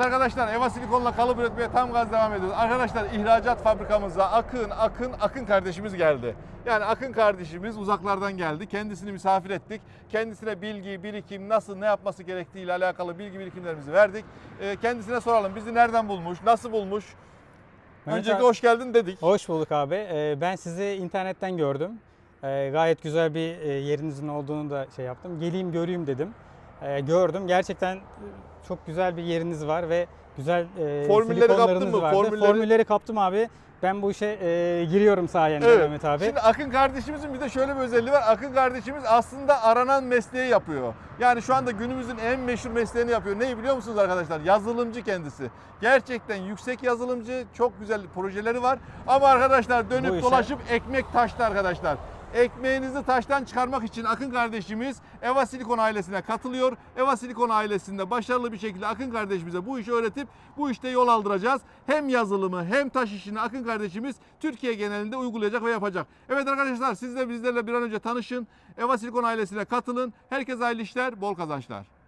Arkadaşlar Eva Silikon'la kalıp üretmeye tam gaz devam ediyoruz. Arkadaşlar ihracat fabrikamıza Akın, Akın, Akın kardeşimiz geldi. Yani Akın kardeşimiz uzaklardan geldi. Kendisini misafir ettik. Kendisine bilgi, birikim, nasıl, ne yapması gerektiği ile alakalı bilgi birikimlerimizi verdik. Ee, Kendisine soralım bizi nereden bulmuş, nasıl bulmuş? Mehmet Öncelikle abi- hoş geldin dedik. Hoş bulduk abi. Ee, Ben sizi internetten gördüm. Ee, Gayet güzel bir e, yerinizin olduğunu da şey yaptım. Geleyim göreyim dedim. Ee, Gördüm. Gerçekten çok güzel bir yeriniz var ve güzel e, Formülleri kaptın mı? vardı. Formülleri- Formülleri kaptım abi. Ben bu işe e, giriyorum sayende Evet. Mehmet abi. Şimdi Akın kardeşimizin bir de şöyle bir özelliği var. Akın kardeşimiz aslında aranan mesleği yapıyor. Yani şu anda günümüzün en meşhur mesleğini yapıyor. Neyi biliyor musunuz arkadaşlar? Yazılımcı kendisi. Gerçekten yüksek yazılımcı, çok güzel projeleri var. Ama arkadaşlar dönüp işe- dolaşıp ekmek taştı arkadaşlar. Ekmeğinizi taştan çıkarmak için Akın kardeşimiz Eva Silikon ailesine katılıyor. Eva Silikon ailesinde başarılı bir şekilde Akın kardeşimize bu işi öğretip bu işte yol aldıracağız. Hem yazılımı hem taş işini Akın kardeşimiz Türkiye genelinde uygulayacak ve yapacak. Evet arkadaşlar siz de bizlerle bir an önce tanışın. Eva Silikon ailesine katılın. Herkese hayırlı işler, bol kazançlar.